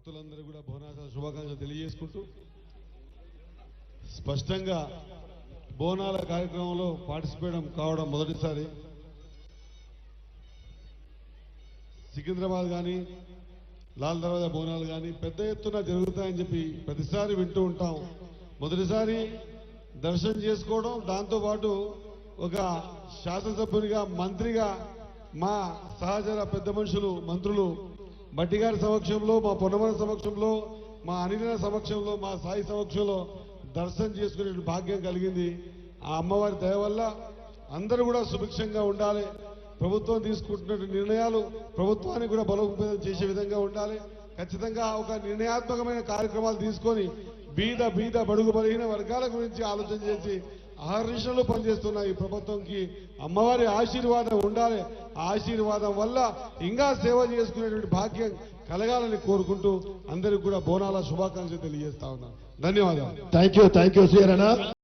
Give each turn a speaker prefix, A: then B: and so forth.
A: భక్తులందరూ కూడా బోనాల శుభాకాంక్షలు తెలియజేసుకుంటూ స్పష్టంగా బోనాల కార్యక్రమంలో పార్టిసిపేట్ కావడం మొదటిసారి. సికింద్రాబాద్ కానీ లాల్ దర్వాజా బోనాలు కానీ పెద్ద ఎత్తున జరుగుతాయని చెప్పి ప్రతిసారి వింటూ ఉంటాం. మొదటిసారి దర్శనం చేసుకోవడం దాంతోపాటు ఒక శాసనసభ్యునిగా మంత్రిగా మా సహచర పెద్ద మనుషులు మంత్రులు బట్టి గారి సమక్షంలో మా పొన్నమల సమక్షంలో మా అనిల సమక్షంలో మా సాయి సమక్షంలో దర్శనం చేసుకునే భాగ్యం కలిగింది. ఆ అమ్మవారి దయ వల్ల అందరూ కూడా సుభిక్షంగా ఉండాలి. ప్రభుత్వం తీసుకుంటున్న నిర్ణయాలు ప్రభుత్వానికి కూడా బలోపేతం చేసే విధంగా ఉండాలి. ఖచ్చితంగా ఒక నిర్ణయాత్మకమైన కార్యక్రమాలు తీసుకొని బీద బీద బడుగు బలహీన వర్గాల గురించి ఆలోచన చేసి ఆహర్నిశలు పనిచేస్తున్న ఈ ప్రభుత్వంకి అమ్మవారి ఆశీర్వాదం ఉండాలి. ఆశీర్వాదం వల్ల ఇంకా సేవ చేసుకునేటువంటి భాగ్యం కలగాలని కోరుకుంటూ అందరికి కూడా బోనాల శుభాకాంక్షలు తెలియజేస్తా ఉన్నాను. ధన్యవాదాలు.
B: Thank you thank you